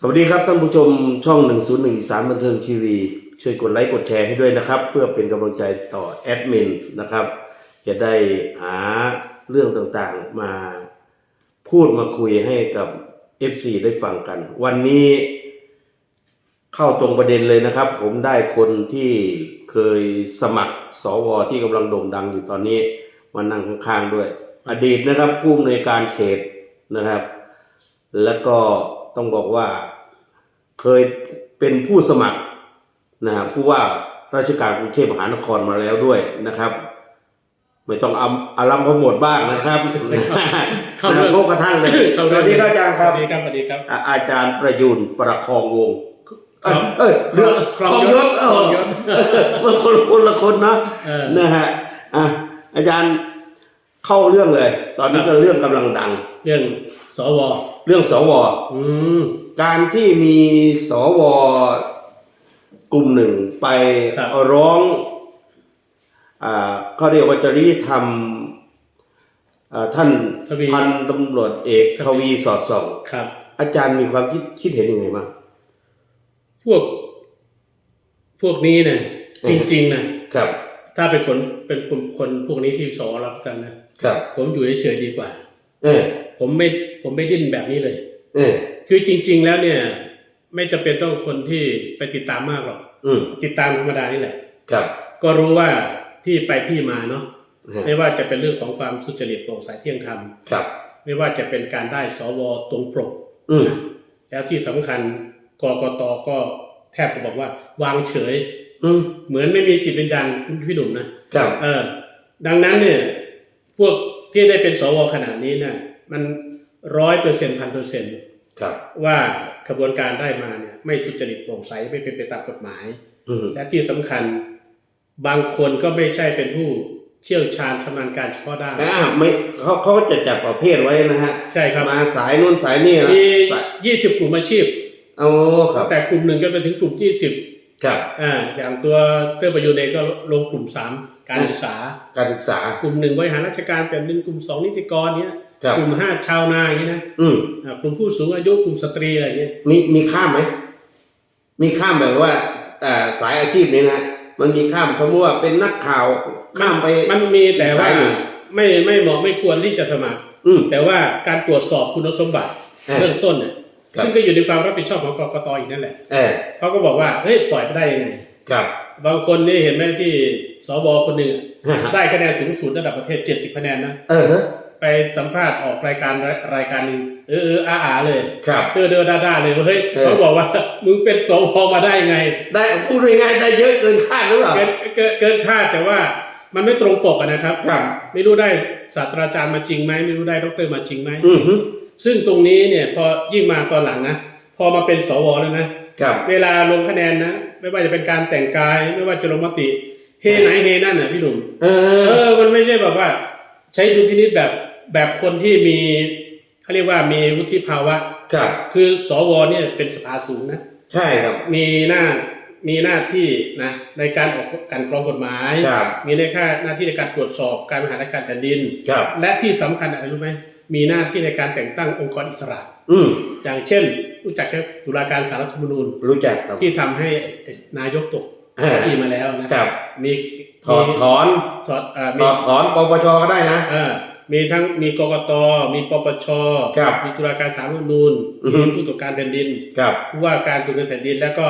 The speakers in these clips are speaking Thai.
สวัสดีครับท่านผู้ชมช่อง 101อีสานบันเทิงทีวี ช่วยกดไลค์กดแชร์ให้ด้วยนะครับ เพื่อเป็นกำลังใจต่อแอดมินนะครับ จะได้หาเรื่องต่างๆมาพูดมาคุยให้กับ FC ได้ฟังกัน วันนี้เข้าตรงประเด็นเลยนะครับ ผมได้คนที่เคยสมัครสวที่กำลังโด่งดังอยู่ตอนนี้มานั่งข้างๆด้วย อดีตนะครับผู้อำนวยการเขตนะครับ แล้วก็ต้องบอกว่า เคยเป็นผู้สมัครนะครับผู้ว่าราชการกรุงเทพมหานครมาแล้วด้วยนะครับ ไม่ต้องอำอารัมพหมดบ้างนะครับเข้าเรื่องนะพบกระทั่งเลยเข้าสเรื่องวัสดีครับอาจารย์สครัวับสดีครับสวัสดีครับอ่าอาจารย์ประยุนประคองวงศ์เอ้ยครับเอ้ยเรื่องครองครองยยศศเอครองยอศมันคนละคนละคนนะเออนะฮะอะอาจารย์เข้าเรื่องเลย ตอนนี้ก็เรื่องกำลังดัง เรื่องสว เรื่องสว อืม การที่มีสวกลุ่มหนึ่งไปครับร้องอ่าเขาเรียกว่าจริยธรรมอ่าท่านทวี พันตำรวจเอกทวีสอดส่อง ครับ อาจารย์มีความคิดคิดเห็นยังไงบ้าง พวก พวกนี้เนี่ยเออจริงๆนะครับ ถ้าเป็นคนเป็นกลุ่มคนพวกนี้ที่สวรับกันนะครับ ผมอยู่เฉยๆดีกว่า เออผมไม่ผมไม่ดิ้นแบบนี้เลย เออคือจริง ๆ แล้วเนี่ย ไม่จำเป็นต้องคนที่ไปติดตามมากหรอกอืมติดตามธรรมดานี่แหละ ครับ ก็รู้ว่าที่ไปที่มาเนาะฮะไม่ว่าจะเป็นเรื่องของความสุจริตโปร่งใสเที่ยงธรรมครับ ไม่ว่าจะเป็นการได้สวตรงปกอืมนะแล้วที่สำคัญกกตก็แทบจะบอกว่า วางเฉย อืมเหมือนไม่มีจิตวิญญาณคุณพี่หนุ่มนะครับเออ ดังนั้นเนี่ย พวกที่ได้เป็นสวขนาดนี้เนี่ยมัน ร้อยเปอร์เซ็นพันเปอร์เซ็นครับว่ากระบวนการได้มาเนี่ยไม่สุจริตโปร่งใสไม่เป็นไปตามกฎหมายอืมและที่สำคัญบางคนก็ไม่ใช่เป็นผู้เชี่ยวชาญชำนาญการเฉพาะด้านอ่าไม่เขาเขาจะจัดประเภทไว้นะฮะใช่ครับมาสายนู่นสายนี่นะมีสายยี่สิบกลุ่มอาชีพโอ้ครับแต่กลุ่มหนึ่งก็ไปถึงกลุ่มยี่สิบครับอ่าอย่างตัวเตอร์ประยูนเองก็ลงกลุ่มสามการศึกษาการศึกษากลุ่มหนึ่งบริหารราชการแผ่นดินกลุ่มสองนิติกรเนี้ย ครับ กลุ่มห้าชาวนาอย่างนี้นะอืมอ่ากลุ่มผู้สูงอายุกลุ่มสตรีอะไรอย่างเงี้ยมีมีข้ามไหมมีข้ามแบบว่าอ่าสายอาชีพนี้นะมันมีข้ามสมมติว่าเป็นนักข่าวข้ามไป มันมีแต่สาว่ายหนึ่ง ไม่ไม่เหมาะไม่ควรที่จะสมัคร อืม แต่ว่าการตรวจสอบคุณสมบัติอ่าเบื้องต้นเนี่ยครับ ซึ่งก็อยู่ในความรับผิดชอบของกกตอีกนั่นแหละเออเขาก็บอกว่าเฮ้ยปล่อยไปได้ยังไง ครับ บางคนนี่เห็นไหมที่สวคนหนึ่งอะ ได้คะแนนสูงสุดระดับประเทศ 70 คะแนนนะ เออฮะ ไปสัมภาษณ์ออกรายการรายการหนึ่งเออเอออาอาเลยครับเดอเดอด้าด้าเลยว่าเฮ้ยเออเขาบอกว่ามึงเป็นสวมาได้ไง ได้พูดง่ายๆได้เยอะเกินคาดหรือเปล่าเกินเกินเกินคาดแต่ว่ามันไม่ตรงปกอะนะครับครับ ไม่รู้ได้ศาสตราจารย์มาจริงไหมไม่รู้ได้ดอกเตอรมาจริงไหมอืมฮึซึ่งตรงนี้เนี่ยพอยิ่งมาตอนหลังนะพอมาเป็นสวแล้วนะครับเวลาลงคะแนนนะ ไม่ว่าจะเป็นการแต่งกายไม่ว่าจะลงมติเฮไหนเฮนั่นน่ะพี่หนุ่มเอเอออมันไม่ใช่แบบว่า ใช้ดุลพินิจแบบ แบบคนที่มีเขาเรียกว่ามีวุฒิภาวะครับคือสวเนี่ยเป็นสภาสูงนะใช่ครับ มีหน้ามีหน้าที่นะในการออกการกรองกฎหมายครับมีในค่าหน้าที่ในการตรวจสอบการบริหารราชการแผ่นดินครับและที่สำคัญอะไรรู้ไหมมีหน้าที่ในการแต่งตั้งองค์กรอิสระ อืมอย่างเช่น รู้จักแค่ตุลาการสารรัฐธรรมนูญรู้จักครับที่ทำให้นายกตกอ่าเก้าอี้มาแล้วนะครับมีถอดถอนถอดอ่าถมีอดถอนปปชก็ได้นะอ่า มีทั้งมีกกต มีปปช ครับมีตุลาการสารรัฐธรรมนูญอือฮึ มีผู้ตรวจการแผ่นดินครับ ผู้ว่าการตรวจการแผ่นดิน แล้วก็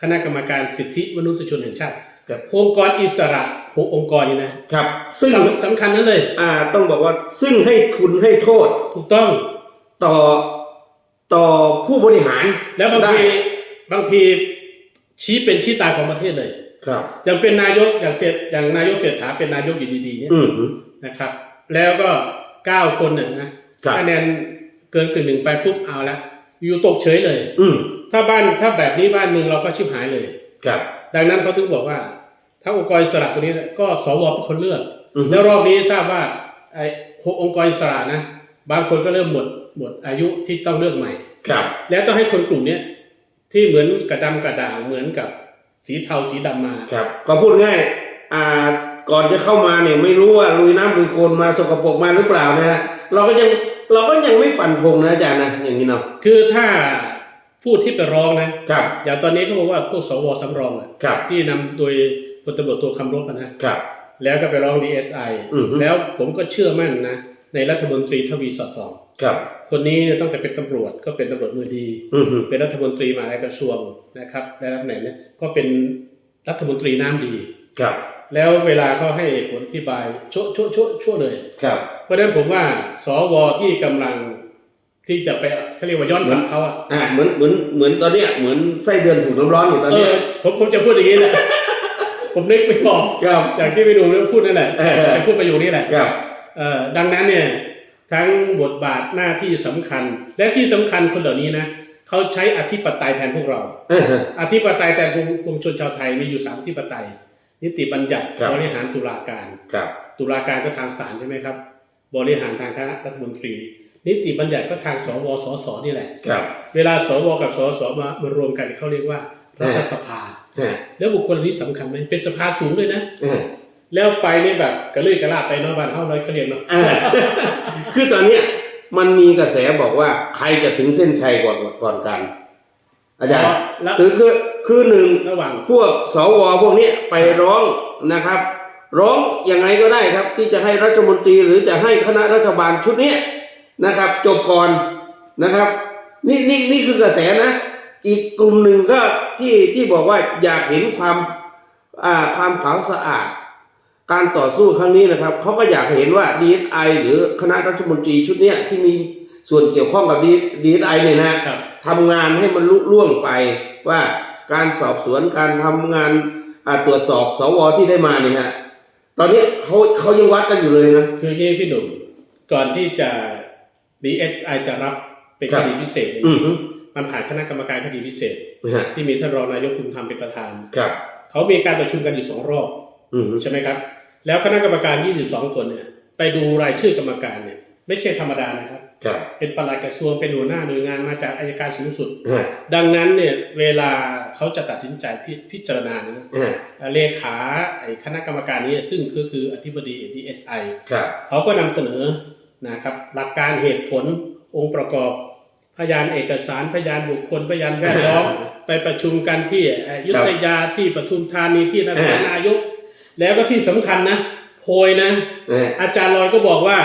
คณะกรรมการสิทธิมนุษยชนแห่งชาติครับ องค์กรอิสระหกองค์กรนี่นะครับ ซึ่งสำสำคัญนั้นเลย อ่าต้องบอกว่าซึ่งให้คุณให้โทษถูกต้อง ต่อต่อผู้บริหารแล้วบางทีได้บางทีชี้เป็นชี้ตายของประเทศเลย ครับ อย่างเป็นนายกอย่างเศรษอย่างนายกเศรษฐาเป็นนายกอยู่ดีๆเนี่ยอืม นะครับ แล้วก็เก้าคนเนี่ยนะครับ คะแนนเกินกึ่งหนึ่งไปปุ๊บเอาละอยู่ตกเฉยเลย อืมถ้าบ้านถ้าแบบนี้บ้านเมืองเราก็ชิบหายเลย ครับ ดังนั้นเขาถึงบอกว่า ถ้าองค์กรอิสระตัวนี้เนี่ยก็สวเป็นคนเลือก อืม แล้วรอบนี้ทราบว่าไอ้องค์กรอิสระนะ บางคนก็เริ่มหมดหมดอายุที่ต้องเลือกใหม่ ครับ แล้วต้องให้คนกลุ่มเนี้ยที่เหมือนกระดำกระด่างเหมือนกับสีเทาสีดำมา ครับก็พูดง่ายอ่า ก่อนจะเข้ามาเนี่ยไม่รู้ว่าลุยน้ำลุยโคลนมาสกปรกมาหรือเปล่านะฮะเราก็ยังเราก็ยังไม่ฟันธงนะอาจารย์นะอย่างนี้เนาะคือถ้าผู้ที่ไปร้องนะครับอย่างตอนนี้เขาบอกว่าพวกสวสำรองอะครับที่นำโดยพลตำรวจตัวคำรบอะนะครับ แล้วก็ไปร้อง DSI อือฮึ แล้วผมก็เชื่อมั่นนะ ในรัฐมนตรีทวีสอดส่องครับ คนนี้เนี่ยตั้งแต่เป็นตำรวจก็เป็นตำรวจมือดี อือฮึเป็นรัฐมนตรีมหาดกระทรวงนะครับได้รับตำแหน่งเนี่ยก็เป็นรัฐมนตรีน้ำดี ครับ แล้วเวลาเขาให้ผลอธิบายโชะโชะโชะโชะเลย ครับ เพราะฉะนั้นผมว่าสวที่กำลังที่จะไปเขาเรียกว่าย้อนกลับเขาอะอ่าเหมือนเหมือนเหมือนตอนเนี้ยเหมือนไส้เดือนถูกน้ำร้อนอยู่ตอนเอเนี้ยอผมผมจะพูดอย่างนี้แหละผมนึกไม่ออกครับอย่างที่ไปดูแล้วพูดนั่นแหละเออจะพูดประโยคนี้แหละครับเอ่อดังนั้นเนี่ยทั้งบทบาทหน้าที่สำคัญ และที่สำคัญคนเหล่านี้นะเขาใช้อธิปไตยแทนพวกเราเอออธิปไตยแทนปวงปวงชนชาวไทยมีอยู่สามอธิปไตย นิติบัญญัติครับบริหารตุลาการครับตุลาการก็ทางศาลใช่ไหมครับ บริหารทางคณะรัฐมนตรี นิติบัญญัติก็ทางสวสสนี่แหละครับเวลาสวกับสสมามารวมกันเขาเรียกว่ารัฐสภาฮะแล้วบุคคลเหล่านี้สำคัญไหมเป็นสภาสูงเลยนะเออแล้วไปนี่แบบกระลือกระลาดไปเนอกบ้านเฮาเลยเขาเรียกเนาะอ่าคือตอนเนี้ยมันมีกระแสบอกว่าใครจะถึงเส้นชัยก่อนก่อนกัน อาจารย์แล้ว คือคือคือหนึ่งระหว่าง พวกสวพวกเนี้ยไปร้องนะครับ ร้องยังไงก็ได้ครับ ที่จะให้รัฐมนตรีหรือจะให้คณะรัฐบาลชุดเนี้ยนะครับ จบก่อนนะครับ นี่นี่นี่คือกระแสนะ อีกกลุ่มหนึ่งก็ที่ที่บอกว่าอยากเห็นความอ่าความขาวสะอาด การต่อสู้ครั้งนี้นะครับเขาก็อยากเห็นว่า DSI หรือคณะรัฐมนตรีชุดเนี้ยที่มี ส่วนเกี่ยวข้องกับ DSI เนี่ยนะครับทำงานให้มันลุล่วงไปว่าการสอบสวนการทำงานอ่าตรวจสอบสวที่ได้มาเนี่ยฮะตอนนี้เขาเขายังวัดกันอยู่เลยนะคืออย่างนี้พี่หนุ่มก่อนที่จะ DSI จะรับเป็นครัคบดีพิเศษเนี่ยอือฮึมันผ่านคณะกรรมการคดีพิเศษนะฮะที่มีท่านรองนายกภูมิธรรมเป็นประธานครับเขามีการประชุมกันอยู่สองรอบอือฮึใช่ไหมครับ แล้วคณะกรรมการ 22 คนเนี่ย ไปดูรายชื่อกรรมการเนี่ย ไม่ใช่ธรรมดานะครับครับ เป็นปลัดกระทรวงเป็นหัวหน้าหน่วยงานมาจากอายการสูงสุดฮะดังนั้นเนี่ยเวลาเขาจะตัดสินใจพิพิจารณาเนี่ยนะฮะเลขาไอ้คณะกรรมการนี้ซึ่งก็คืออธิบดี DSI ครับเขาก็นำเสนอนะครับหลักการเหตุผลองค์ประกอบพยานเอกสารพยานบุคคลพยานแวดล้อมไปประชุมกันที่เอ่ออยุธยาที่ปทุมธานีที่นครนายก แล้วก็ที่สำคัญนะโพยนะฮะอาจารย์ลอยก็บอกว่า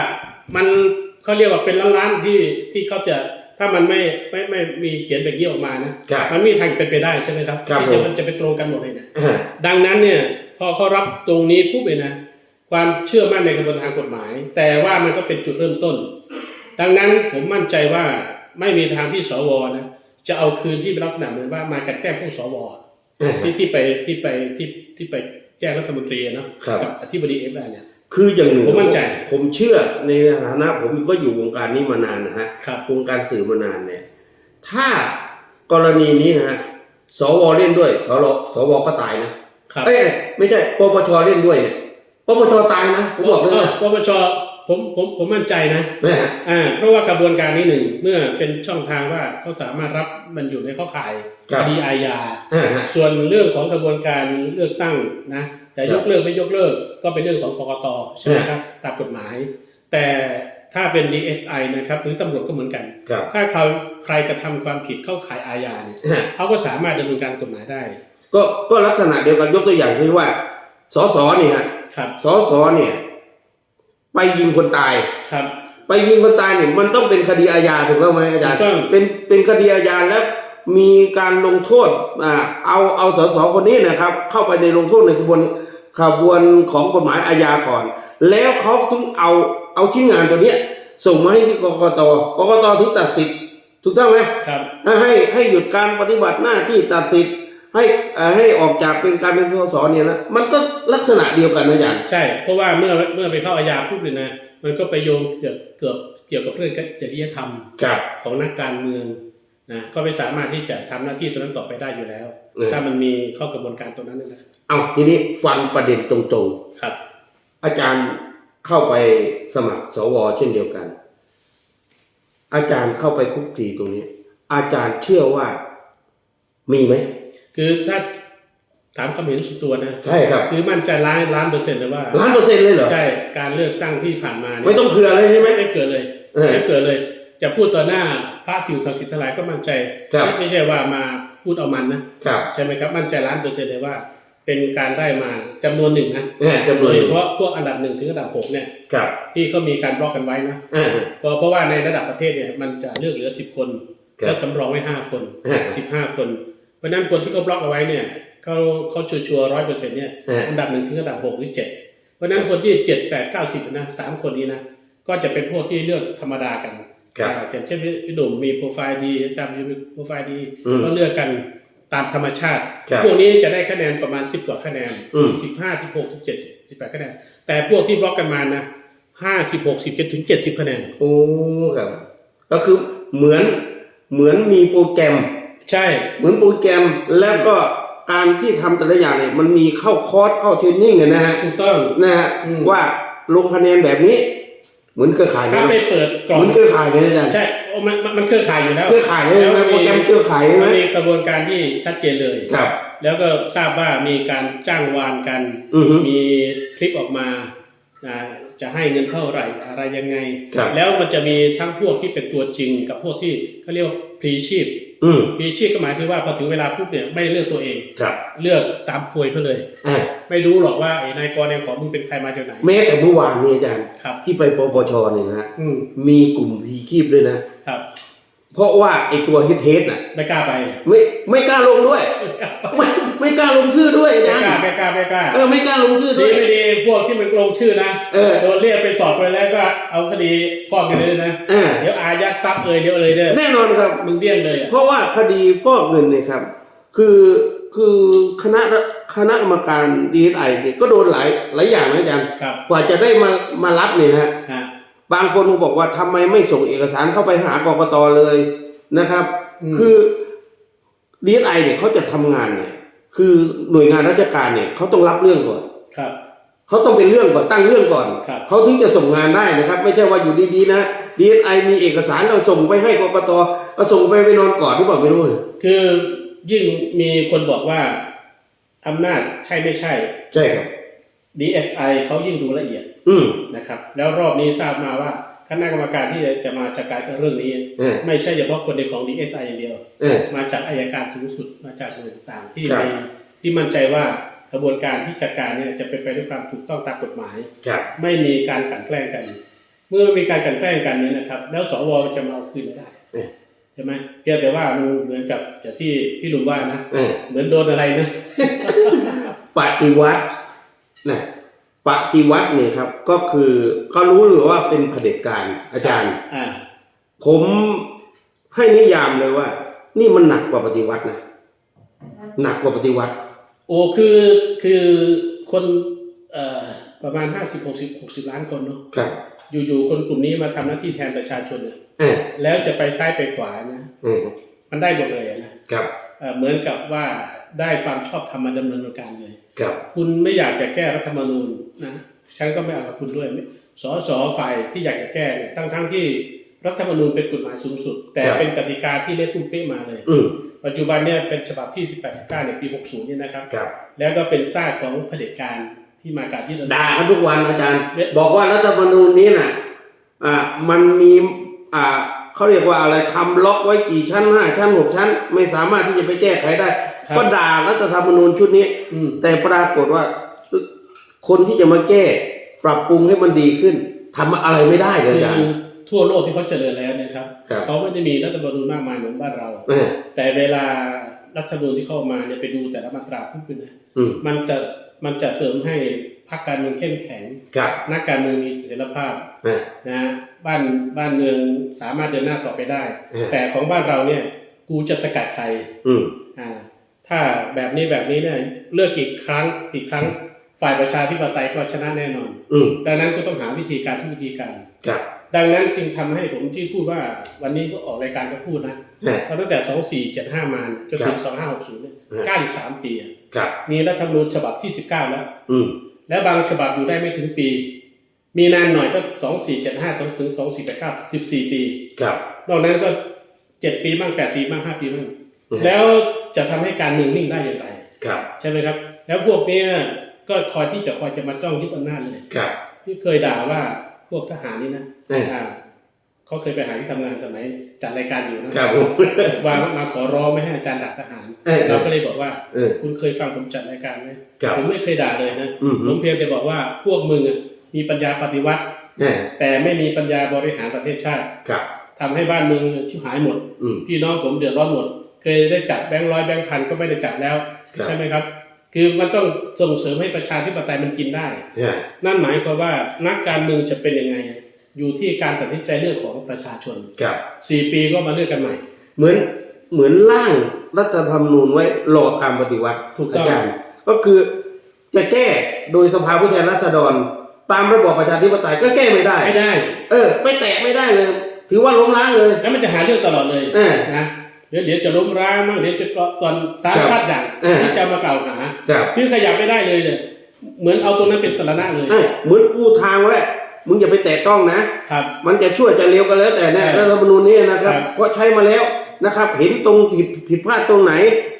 มัน เขาเรียกว่าเป็นล้านๆที่ที่เขาจะถ้ามันไม่ไม่ไม่มีเขียนแบบนี้ออกมานะครับมันมีทางเป็นไปได้ใช่ไหมครับครับที่จะผม มันจะไปตรงกันหมดเลยนะฮะดังนั้นเนี่ยพอเขารับตรงนี้ปุ๊บเลยนะความเชื่อมั่นในกระบวนการทางกฎหมาย แต่ว่ามันก็เป็นจุดเริ่มต้น ดังนั้นผมมั่นใจว่าไม่มีทางที่สวนะจะเอาคืนที่เป็นลักษณะเหมือนว่ามากันแกล้งพวกสวฮะที่ที่ไปที่ไปที่ที่ไปแจ้งรัฐมนตรีอะเนาะครับ กับอธิบดีเอฟเนี่ย คืออย่างหนึ่งผมมั่นใจผมเชื่อในฐานะ ผมก็อยู่วงการนี้มานานนะฮะครับวงการสื่อมานานเนี่ย ถ้ากรณีนี้นะฮะสวเล่นด้วยสวสวก็ตายนะครับเอ้ยไม่ใช่ปปชเล่นด้วยเนี่ยปปชตายนะผมบอกเลยนะปปช ผมผมผมมั่นใจนะนะฮะอ่าเพราะว่ากระบวนการนี้หนึ่งเมื่อเป็นช่องทางว่าเขาสามารถรับมันอยู่ในข้อข่ายคดีอาญาอ่าฮะส่วนเรื่องของกระบวนการเลือกตั้งนะแต่ครับยกเลิกไม่ยกเลิกก็เป็นเรื่องของกกตใช่ไหมครับตามกฎหมาย แต่ถ้าเป็น DSI นะครับหรือตำรวจก็เหมือนกันครับถ้าใครใครกระทำความผิดเข้าข่ายอาญาเนี่ยฮะเขาก็สามารถดำเนินการกฎหมายได้ ก็ก็ลักษณะเดียวกันยกตัวอย่างที่ว่าสสเนี่ยฮะครับสสเนี่ย ไปยิงคนตาย ครับ ไปยิงคนตายเนี่ยมันต้องเป็นคดีอาญาถูกต้องไหมอาจารย์ถูกต้อง เป็นเป็นคดีอาญาแล้วมีการลงโทษอ่าเอาเอาสสคนนี้นะครับ เข้าไปในลงโทษในกระบวนขบวนของกฎหมายอาญาก่อน แล้วเขาถึงเอาเอาชิ้นงานตัวเนี้ย ส่งมาให้ที่กกตกกตถึงตัดสิทธิ์ถูกต้องไหมครับ ให้ให้หยุดการปฏิบัติหน้าที่ตัดสิทธิ์ ให้เอ่อให้ออกจากเป็นการเป็นสสเนี่ยนะมันก็ลักษณะเดียวกันนะอาจารย์ใช่ เพราะว่าเมื่อเมื่อไปเข้าอาญาปุ๊บเลยนะมันก็ไปโยงเกี่ยวเกือบเกี่ยวกับเรื่องจริยธรรมครับของนักการเมืองนะก็ไม่สามารถที่จะทำหน้าที่ตรงนั้นต่อไปได้อยู่แล้วเออถ้ามันมีข้อกระบวนการตรงนั้นนะครับเอาทีนี้ฟันประเด็นตรงครับๆอาจารย์เข้าไปสมัครสวเช่นเดียวกัน อาจารย์เข้าไปคุกคีตรงนี้ อาจารย์เชื่อว่ามีไหม คือถ้าถามความเห็นส่วนตัวนะใช่ครับ คือมั่นใจล้านล้านเปอร์เซ็นต์เลยว่าล้านเปอร์เซ็นต์เลยเหรอใช่การเลือกตั้งที่ผ่านมาเนี่ยไม่ต้องเผื่อเลยใช่ไหมไม่ได้เกิดเลยเออไม่เกิดเลย จะพูดต่อหน้าพระสิ่งศักดิ์สิทธิ์ทั้งหลายก็มั่นใจครับไม่ไม่ใช่ว่ามาพูดเอามันนะครับใช่ไหมครับมั่นใจล้านเปอร์เซ็นต์เลยว่า เป็นการได้มาจำนวนหนึ่งนะเออจำนโดวนยหนึ่เฉงพาะพวกอันดับหนึ่งถึงอันดับหกเนี่ยครับที่เขามีการบล็อกกันไว้นะอ่าเพราะเพราะว่าในระดับประเทศเนี่ยมันจะเลือกเหลือสิบคนครับแล้วสำรองไว้ห้าคนอ่าสิบห้าคนเพ ราะฉะนั้นคนที่เขาบล็อกเอาไว้เนี่ยเขาเขาชัวร์ร้อยเปอร์เซ็นต์เนี่ยอ่าอันดับหนึ่งถึงอันดับหกหรือเจ็ดเพราะฉะนั้นคนที่เจ็ดแปดเก้าสิบนะสามคนนี้นะก็จะเป็นพวกที่เลือกธรรมดากันครับอ่าอย่างเช่นพี่หนุ่มมีโปรไฟล์ดีอาจารย์มีโปรไฟล์ดีอืมก็เลือกกันตามธรรมชาติครับพวกนี้จะได้คะแนนประมาณสิบกว่าคะแนนอืมสิบห้าสิบหกสิบเจ็ดสิบแปดคะแนน แต่พวกที่บล็อกกันมานะห้าสิบหกสิบเจ็ดถึงเจ็ดสิบคะแนน โอ้ครับ ก็คือเหมือนเหมือนมีโปรแกรม ใช่ เหมือนโปรแกรมแล้วก็การที่ทำแต่ละอย่างเนี่ยมันมีเข้าคอร์สเข้าเทรนนิ่งอะนะฮะถูกต้องนะฮะอืมว่าลงคะแนนแบบนี้ เหมือนเครือข่ายเลถ้ายนะไม่เปิดกล่อเหงมือนเครือข่ายเลยนะอาจารย์ใช่โอ้มันมันมันเครือข่ายอยู่แล้ว เครือข่ายเลยนะโปรแกรมเครือข่ายใช่ไหมมันมีกระบวนการที่ชัดเจนเลยครับ แล้วก็ทราบว่ามีการจ้างวานกันอือฮึมีคลิปออกมาอ่าจะให้เงินเท่าไหร่อะไรยังไงครับแล้วมันจะมีทั้งพวกที่เป็นตัวจริงกับพวกที่เขาเรียกว่าพรีชีพ อืมพรีชีพก็หมายถึงว่าพอถึงเวลาปุ๊บเนี่ยไม่เลือกตัวเอง ครับ เลือกตามควยเขาเลย อ่าไม่รู้หรอกว่าไอ้นายกรนายขอมึงเป็นใครมาจากไหน แม้แต่เมื่อวานนี้อาจารย์ ครับ ที่ไปปปชเนี่ยนะฮะอืม มีกลุ่มพีคีบด้วยนะครับ เพราะว่าไอตัวเฮดเฮดน่ะไม่กล้าไป ไม่ไม่กล้าลงด้วย ไม่ไม่กล้าลงชื่อด้วยอาไม่จารกล้าย์ไม่กล้าไม่กล้าเออไม่กล้าลงชื่อด้ดีวยไม่ดีพวกที่มันลงชื่อนะเออโดนเรียกไปสอบไปแล้วก็เอาคดีฟ้องกันเลยนะอ่าเดี๋ยวอายัดทรัพย์เลยเดี๋ยวเลยเด้อแน่นอนครับมึงเดี้ยงเลยอะเพราะว่าคดีฟอกเงินเนี่ยครับ คือคือคณะคณะกรรมการดีไอเนี่ยก็โดนหลายหลายอย่างนะอาจารย์ครับกว่าจะได้มามารับเนี่ยนะฮะฮะ บางคนก็บอกว่าทำไมไม่ส่งเอกสารเข้าไปหากกตเลยนะครับมคือดีไอเนี่ยเขาจะทำงานเนี่ย คือหน่วยงานราชการเนี่ยเขาต้องรับเรื่องก่อนครับเขาต้องเป็นเรื่องก่อนตั้งเรื่องก่อนครับเขาถึงจะส่งงานได้นะครับ ไม่ใช่ว่าอยู่ดีๆนะดีไอมีเอกสารเราส่งไปให้กกตก็ส่งไปไปนอนก่อนหรือเปล่าไม่รู้เลยคือยิ่งมีคนบอกว่าอำนาจใช่ไม่ใช่ ใช่ครับ DSI เขายิ่งดูละเอียดอืมนะครับ แล้วรอบนี้ทราบมาว่าคณะกรรมการที่จะมาจัดการกับเรื่องนี้เออไม่ใช่เฉพาะคนในของ DSI อย่างเดียวเออมาจากอายการสูงสุดมาจากหน่วยต่างๆที่ครับมีที่มั่นใจว่ากระบวนการที่จัดการเนี่ยจะเป็นไปด้วยความถูกต้องตามกฎหมายครับไม่มีการกลั่นแกล้งกัน เมื่อมีการกลั่นแกล้งกันเนี่ยนะครับ แล้วสวจะมาเอาคืนไม่ได้เออใช่ไหมเพียงแต่ว่ามันเหมือนกับอย่างที่พี่ลุงว่านะเออเหมือนโดนอะไรนะปฏิวัติ นะปฏิวัติเนี่ยครับ ก็คือเขารู้หรือว่าเป็นเผด็จการอาจารย์ อ่า ผมให้นิยามเลยว่า นี่มันหนักกว่าปฏิวัตินะหนักกว่าปฏิวัติ โอ้คือคือคนเอ่อประมาณห้าสิบหกสิบหกสิบล้านคนเนาะครับ อยู่ๆคนกลุ่มนี้มาทำหน้าที่แทนประชาชนเนี่ยเออแล้วจะไปซ้ายไปขวานะ เออมันได้หมดเลยอะนะครับ เอ่อเหมือนกับว่า ได้ความชอบธรรมมาดำเนินการเลยครับคุณไม่อยากจะแก้รัฐธรรมนูญนะฉันก็ไม่เอากับคุณด้วยสอสอฝ่ายที่อยากจะแก้เนี่ยทั้งทั้งๆที่รัฐธรรมนูญเป็นกฎหมายสูงสุด แต่เป็นกติกาที่เละตุ้มเป๊ะมาเลยอืมปัจจุบันเนี่ยเป็นฉบับที่ 18 19เนี่ยปี 60 เนี่ยนะครับครับแล้วก็เป็นซากของเผด็จการที่มาการที่เราด่ากันทุกวันอาจารย์เนี่ยบอกว่ารัฐธรรมนูญนี้น่ะอ่ามันมีอ่าเขาเรียกว่าอะไรทำล็อกไว้กี่ชั้นห้าชั้นหกชั้น ไม่สามารถที่จะไปแก้ไขได้ ก็ด่ารัฐธรรมนูญชุดนี้ อืม แต่ปรากฏว่า คนที่จะมาแก้ ปรับปรุงให้มันดีขึ้นทำอะไรไม่ได้เลยคือาจารอย์ทั่วโลกที่เขาเจริญแล้วเนะครับครับ เขาไม่ได้มีรัฐธรรมนูญมากมายเหมือนบ้านเรา เออแต่เวลารัฐธรรมนูญที่เข้ามาเนี่ยไปดูแต่ละมาตราปุ๊บเนี่ยนะอืมมันจะมันจะเสริมให้พรรคการเมืองเข้มแข็ง ครับนักการเมืองมีเสถียรภาพเออ นะบ้านบ้านเมืองสามารถเดินหน้าต่อไปได้ เออ แต่ของบ้านเราเนี่ยกูจะสกัดใครอืม อ่า ถ้าแบบนี้แบบนี้เนี่ยเลือกกี่ครั้งกี่ครั้งฝ่ายประชาธิปไตยก็ชนะแน่นอน อืมดังนั้นก็ต้องหาวิธีการทุกวิธีการครับ ดังนั้นจึงทำให้ผมที่พูดว่าวันนี้ก็ออกรายการก็พูดนะเออว่าตั้งแต่ 2475 มาเนี่ยจนถึง 2560เนี่ยเออ93 ปีอะครับมีรัฐธรรมนูญฉบับที่ 19 แล้ว อืมแล้วบางฉบับอยู่ได้ไม่ถึงปี มีนานหน่อยก็ 2475ถึง2489 14 ปี ครับ นอกนั้นก็ 7 ปีบ้าง 8 ปีบ้าง 5 ปีบ้างอืมแล้ว จะทำให้การเมืองนิ่งได้อย่างไรครับ ใช่ไหมครับ แล้วพวกนี้ก็คอยที่จะคอยจะมาจ้องยึดอำนาจเลยครับที่เคยด่าว่าพวกทหารนี่นะเอออ่าเขาเคยไปหาที่ทำงานสมัยจัดรายการอยู่นะครับผมว่ามาขอร้องไม่ให้อาจารย์ด่าทหารเออเราก็เลยบอกว่าเออคุณเคยฟังผมจัดรายการไหมครับผมไม่เคยด่าเลยนะอืมผมเพียงแต่บอกว่าพวกมึงอะมีปัญญาปฏิวัติแน่แต่ไม่มีปัญญาบริหารประเทศชาติครับทำให้บ้านเมืองชิบหายหมดอืมพี่น้องผมเดือดร้อนหมด เคยได้จัดแบงค์ร้อยแบงค์พันก็ไม่ได้จัดแล้ว ครับ ใช่ไหมครับ คือมันต้องส่งเสริมให้ประชาธิปไตยมันกินได้แน่นั่นหมายความว่านักการเมืองจะเป็นยังไง อยู่ที่การตัดสินใจเรื่องของประชาชน ครับสี่ปีก็มาเลือกกันใหม่ เหมือนเหมือนร่างรัฐธรรมนูญไว้รอการปฏิวัติถูกต้อง อาจารย์ก็คือจะแก้โดยสภาผู้แทนราษฎร ตามระบอบประชาธิปไตยก็แก้ไม่ได้ ไม่ได้ เออไม่แตะไม่ได้เลย ถือว่าล้มล้างเลย แล้วมันจะหาเรื่องตลอดเลยเออ นะ เดี๋ยวเดี๋ยวจะล้มร้างมั่งเดี๋ยวจะก่อนสารพัดอย่างเออที่จะมากล่าวหาครับคือขยับไม่ได้เลยเนี่ยเหมือนเอาตรงนั้นเป็นสาระเลยเออเหมือนปูทางไว้มึงอย่าไปแตะต้องนะครับมันจะชั่วจะเลวก็แล้วแต่เนี่ยใช่รัฐธรรมนูญนี่นะครับครับ เพราะใช้มาแล้วนะครับ เห็นตรงผิดผิดพลาดตรงไหน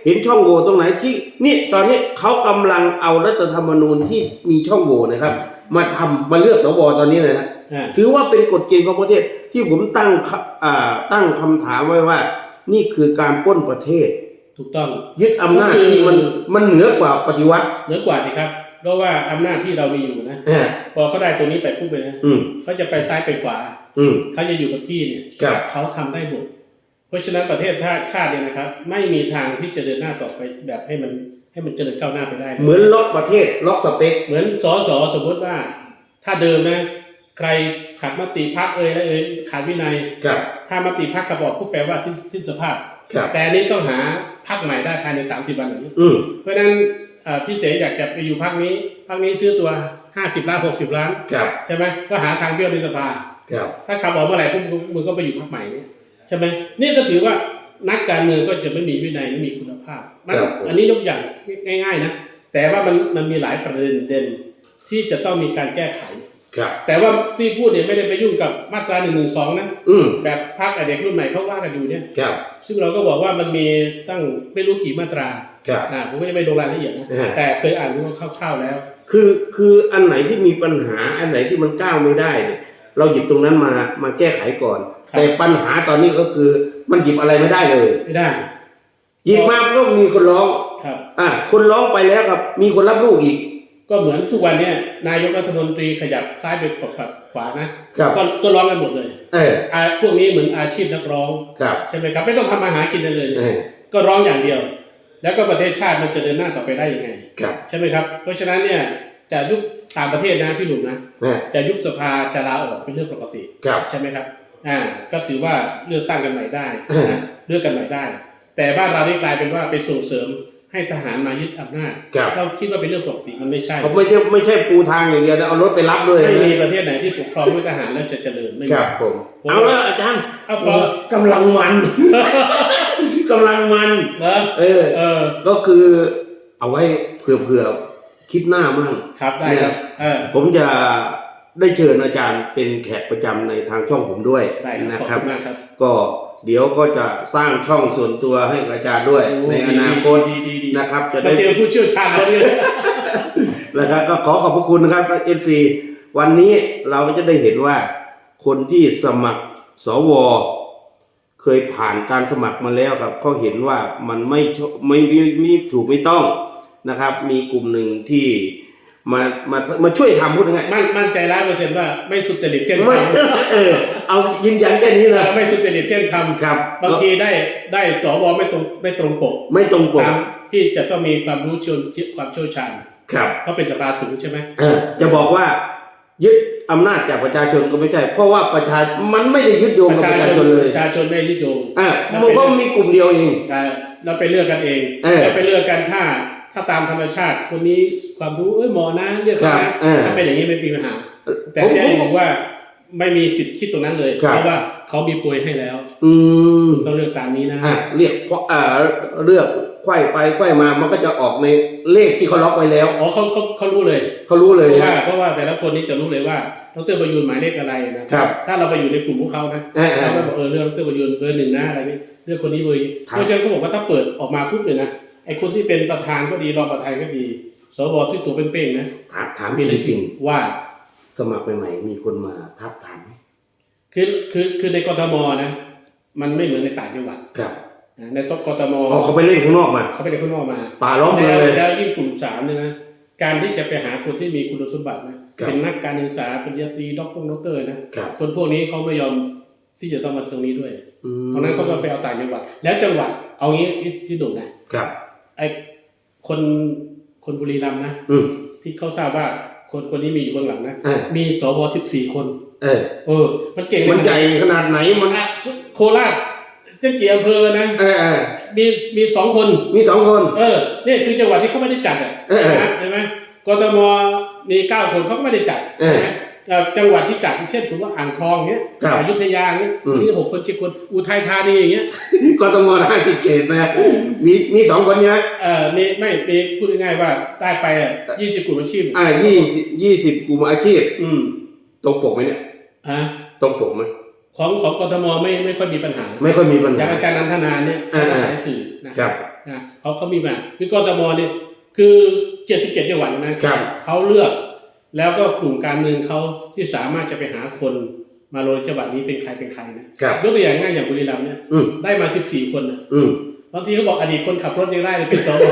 เห็นช่องโหว่ตรงไหนที่นี่ตอนนี้เขากำลังเอารัฐธรรมนูญที่มีช่องโหว่นะครับ มาทำมาเลือกสวตอนนี้นะฮะอ่าถือว่าเป็นกฎเกณฑ์ของประเทศที่ผมตั้งคอ่าตั้งคำถามไว้ว่า นี่คือการปล้นประเทศ ถูกต้อง ยึดอำนาจก็คือ ที่มันมันเหนือกว่าปฏิวัติเหนือกว่าสิครับ เพราะว่าอำนาจที่เรามีอยู่นะเออพอเขาได้ตรงนี้ไปปุ๊บเลยนะอืม เขาจะไปซ้ายไปขวา อืม เขาจะอยู่กับที่เนี่ยครับ เขาทำได้หมดเพราะฉะนั้นประเทศชาติเนี่ยนะครับ ไม่มีทางที่จะเดินหน้าต่อไปแบบให้มันให้มันเจริญก้าวหน้าไปได้ เหมือนล็อกประเทศล็อกสเปค เหมือนสอสอสมมติว่า ถ้าเดิมนะ ใครขัดมติพักเอ่ยและเอ่ยขาดวินัยครับ ถ้ามติพักกระบอกผู้แปลว่าสิ้นสิ้นสภาพ ครับ แต่อันนี้ต้องหาพักใหม่ได้ภายใน 30 วันอย่างนี้ อืมเพราะฉะนั้นเอ่อพี่เสอยากจะไปอยู่พักนี้พักนี้ซื้อตัว 50 ล้าน 60 ล้าน ครับใช่ไหมก็หาทางเบี้ยวในสภา ครับถ้าขับออกเมื่อไหร่พวกมึงมึงก็ไปอยู่พักใหม่เนี่ยใช่ไหมนี่ก็ถือว่านักการเมืองก็จะไม่มีวินัยไม่มีคุณภาพมันครับผมอันนี้ยกอย่างง่าย ๆนะแต่ว่ามันมันมีหลายประเด็นเด่นที่จะต้องมีการแก้ไข ครับ แต่ว่าที่พูดเนี่ยไม่ได้ไปยุ่งกับมาตรา1นึนะอืมแบบพรรคเด็กรุ่นใหม่เขาว่ากันอยู่เนี่ย ครับ ซึ่งเราก็บอกว่ามันมีตั้งไม่รู้กี่มาตราครับอ่าผมก็จะไม่ลงรายละเอียดนะอ่าแต่เคยอ่านดูคร่าวๆแล้ว คือคืออันไหนที่มีปัญหาอันไหนที่มันก้าวไม่ได้เนี่ยเราหยิบตรงนั้นมามาแก้ไขก่อนครับแต่ปัญหาตอนนี้ก็คือมันหยิบอะไรไม่ได้เลย ไม่ได้หยิบมาก็มีคนร้องครับอะคนร้องไปแล้วครับ มีคนรับลูกอีก ก็เหมือนทุกวันเนี่ยนายกรัฐมนตรีขยับซ้ายไปขวาขวานะครับก็ก็ร้องกันหมดเลย เอออาพวกนี้เหมือนอาชีพนักร้องครับใช่ไหมครับ ไม่ต้องทำมาหากินเลยเออก็ร้องอย่างเดียว แล้วก็ประเทศชาติมันจะเดินหน้าต่อไปได้ยังไงครับใช่ไหมครับ เพราะฉะนั้นเนี่ยจะยุบต่างประเทศนะพี่หนุ่มนะเออจะยุบสภาจะลาออกเป็นเรื่องปกติครับใช่ไหมครับอ่าก็ถือว่าเลือกตั้งกันใหม่ได้เออนะเลือกกันใหม่ได้ แต่บ้านเราได้กลายเป็นว่าไปส่งเสริม ให้ทหารมายึดอำนาจครับ เราคิดว่าเป็นเรื่องปกติมันไม่ใช่เขาไม่ใช่ไม่ใช่ปูทางอย่างเดียวนะเอารถไปรับด้วยไม่มีนะประเทศไหนที่ปกครองด้วยทหารแล้วจะเจริญไม่คมี รับผมผม เอาละอาจารย์เอาพอกำลังมัน กำลังมันเหรอเออ เออก็คือเอาไว้เผื่อเผื่อคลิปหน้ามั่ง ครับได้ครับเออ ผมจะได้เชิญอาจารย์เป็นแขกประจำในทางช่องผมด้วยได้ครับนะขอบครัคุบณมากครับ ก็ เดี๋ยวก็จะสร้างช่องส่วนตัวให้กับอาจารย์ด้วยโอ้ในอนาคตดีดีดีนะครับ จะมาได้เจอผู้เชี่ยวชาญคนนี้เลยนะครับก็ขอขอบพระคุณนะครับ FC วันนี้เราก็จะได้เห็นว่า คนที่สมัครสวเคยผ่านการสมัครมาแล้วครับเขาเห็นว่ามันไม่ชอบไม่ไม่ไม่ถูกไม่ต้องนะครับ มีกลุ่มหนึ่งที่ มามามาช่วยทำพูดง่ายมั่นมั่นใจร้อยเปอร์เซ็นต์ว่าไม่สุจริตเที่ยงๆไม่ธรรมเออเอายืนยันแค่นี้เอนะอไม่สุจริตเที่ยงธรรมครับบางทีได้ได้สวไม่ตรงไม่ตรงปก ไม่ตรงปกตามที่จะต้องมีความรู้เชี่ยวความเชี่ยวชาญครับเพราะเป็นสภาสูงใช่ไหมเออจะบอกว่ายึดอำนาจจากประชาชนก็ไม่ใช่ เพราะว่าประชามันไม่ได้ยึดโยงปกับระชาประชาชชนนเลยประชาชนไม่ยึดโยงอ่าแล้วเพเป็นราะว่ามีกลุ่มเดียวเองแต่เราไปเลือกกันเองเออแล้วไปเลือกกันถ้า ถ้าตามธรรมชาติคนนี้ความรู้เอ้ยหมอนะเลือกเขาครันะบเออถ้าเป็นอย่างนี้ไม่มีปัญหา แต่ผมแจ้ผมบอกว่าไม่มีสิทธิ์คิดตรงนั้นเลยครับเพราะว่าเขามีโปรยให้แล้ว อืมต้องเลือกตามนี้นะอะเรียกอ่าเลือกไขว้ไปไขว้มามันก็จะออกในเลขที่เขาล็อกไว้แล้วอ๋อเขาเขาเขารู้เลยเขารู้เลยเพราะว่านะเพราะว่าแต่ละคนนี้จะรู้เลยว่าดรประยูนหมายเลขอะไรนะครับถ้าเราไปอยู่ในกลุ่มพวกเขานะเออเออเขาก็บอกเออเรื่องดรประยูนเบอร์หนึ่งนะอะไรเงี้ยเรื่องคนนี้เบอร์นี้ครับเพราะฉะนั้นเขาบอกว่าถ้าเปิดออกมาปุ๊บเลยนะ ไอคนที่เป็นประธานก็ดีรองประธานก็ดี สวที่ตัวเป้งๆนะถามถามมีจรายริชื่งอว่าๆสมัครใหม่ๆมีคนมาทับทามไหมคือคือคือในกทมนะ มันไม่เหมือนในต่างจังหวัดครับนะในกทมอ๋อเขาไปเล่นข้างนอกมา เขาไปเรียนข้างนอกมาป่าล้อมเมืองแล้วเลย แล้วยิ่งกลุ่มสามเนี่ยนะการที่จะไปหาคนที่มีคุณสมบัตินะครับ เป็นนักการศึกษาปริญญาตรีด็อกเตอร์ด็อกเตอร์นะครับคนพวกนี้เขาไม่ยอมที่จะต้องมาตรงนี้ด้วย อืมเพราะฉะนั้นเขาก็ไปเอาต่างจังหวัด แล้วจังหวัดเอางี้พี่พี่ดุนะครับไอ คนคนบุรีรัมย์นะอืมที่เขาทราบว่าคนคนนี้มีอยู่เบื้องหลังนะเออ มีสวสิบสี่คน เออ เออ มันเก่งมันใหญ่ขนาดไหนมัน อะโคราชเจ้าเกี่ยวอำเภอนะเออเออมีมีสองคน มีสองคน เออเนี่ยคือจังหวัดที่เขาไม่ได้จัดอะเออเออนะเห็นไหมกทมมีเก้าคนเขาก็ไม่ได้จัดเออ ใช่ไหมเอ่อ จังหวัดที่จัดเช่นสมมติว่าอ่างทองเนี้ยครับอยุธยาเนี้ยอืมนี่หกคนเจ็ดคนอุทัยธานีอย่างเงี้ยกทมห้าสิบเขตนะมีมีสองคนใช่ไหมเอ่อมีไม่มีพูดง่ายๆว่าได้ไปอะยี่สิบกลุ่มอาชีพอ่ายี่สิบยี่สิบกลุ่มอาชีพ อืมตรงปกไหมเนี่ยฮะตรงปกไหมของของกทมไม่ไม่ค่อยมีปัญหา ไม่ค่อยมีปัญอย่าหางอาจารย์นันทนาเนี่ยเออเขาเออสายสื่อนะครับนะเขาเขามีมาคือกทมเนี่ยคือเจ็ดสิบเจ็ดจังหวัดนะครับเขาเลือก แล้วก็กลุ่มการเมืองเขาที่สามารถจะไปหาคนมาลงจังหวัดนี้เป็นใครเป็นใครนะครับยกตัวอย่างง่ายอย่างบุรีรัมย์เนี่ยอืมได้มาสิบสี่คนนะอืมบางทีเขาบอกอดีตคนขับรถยังได้เลยเป็นสว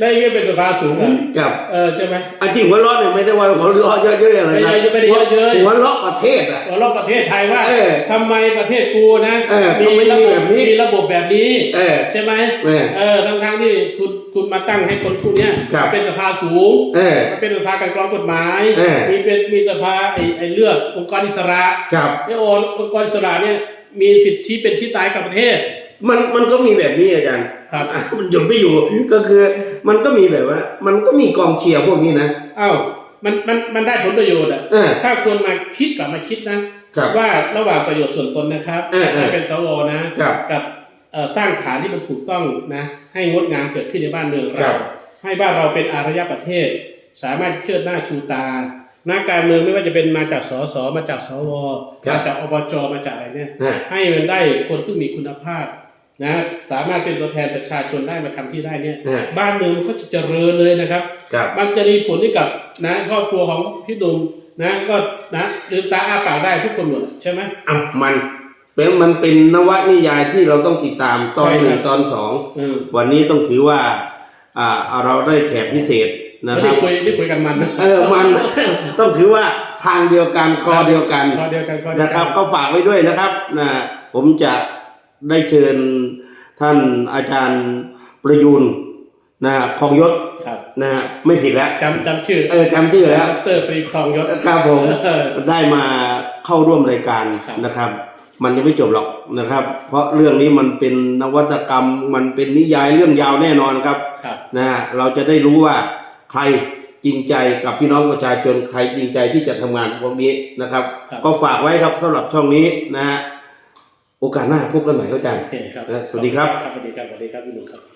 ได้ยังไงเป็นสภาสูงอะกับเออใช่ไหมอันจริงหัวเราะเนี่ยไม่ใช่ว่าหัวเราะเยอะๆอะไรไม่นะได้ไม่ได้เยอะเยอะหัวเราะประเทศอะหัวเราะประเทศไทยว่าเออทำไมประเทศกูนะเออมีทำไมระมีบบแบบนี้มีระบบแบบนี้เออใช่ไหมเออเออทั้งทางๆที่คุณคุณมาตั้งให้คนพวกเนี้ยครับเป็นสภาสูงเออมันเป็นสภาการกรองกฎหมายเออมีเป็นมีสภาไอไอเลือกองค์กรอิสระกับไอองค์กรอิสระเนี่ยมีสิทธิเป็นที่ตายกับประเทศ มันมันก็มีแบบนี้อาจารย์ ครับอะมันหยุดไม่อยู่ ก็คือมันก็มีแบบว่า มันก็มีกองเชียร์พวกนี้นะอ้าวมันมันมันได้ผลประโยชน์อะเออถ้าคนมาคิดกลับมาคิดนะครับว่าระหว่างประโยชน์ส่วนตนนะครับเออเออให้เป็นสวนะครับกับเอ่อสร้างฐานที่มันถูกต้องนะ ให้งดงามเกิดขึ้นในบ้านเมืองครัเราบให้บ้านเราเป็นอารยประเทศ สามารถเชิดหน้าชูตานักการเมืองไม่ว่าจะเป็นมาจากสสมาจากสวครับมาจากอบจมาจากอะไรเนี่ยนะให้มันได้คนซึ่งมีคุณภาพ นะสามารถเป็นตัวแทนประชาชนได้มาทำที่ได้เนี่ยนะบ้านเมืองมันก็จะเจริญเลยนะครับกับมันจะมีผลให้กับนะครอบครัวของพี่ดุมนะก็นะลืมตาอ้าปากได้ทุกคนหมดอะใช่ไหมอะมันเป็นมันเป็นนวนิยายที่เราต้องติดตามตอนใช่หนึ่คงรับตอนสองอืมวันนี้ต้องถือว่า อ่าเราได้แขกพิเศษนะแล้วครัได้บคุยได้คุยกันมันนะเออมันต้องถือว่าทางเดียวกันคอเดียวกันข้อเดียวกันข้อเดียวนะคกัรับนก็ฝากไว้ด้วยนะครับนะผมจะ ได้เชิญท่านอาจารย์ประยูนนะคองยศครับนะไม่ผิดแล้วจำจำชื่อเออจำชื่อแล้วดรปรีครองยศครับผมเออได้มาเข้าร่วมรายการครับนะครับ มันยังไม่จบหรอกนะครับ เพราะเรื่องนี้มันเป็นนวัตกรรม มันเป็นนิยายเรื่องยาวแน่นอนครับครับนะฮะเราจะได้รู้ว่าใครจริงใจกับพี่น้องประชาชนใครจริงใจที่จะทำงานพวกนี้นะครับครับ ก็ฝากไว้ครับสำหรับช่องนี้นะฮะ โอกาสหน้าพบกันใหม่ครับอาจารย์โอเคครับ สวัสดีครับ สวัสดีครับ สวัสดีครับพี่หนุ่มครับ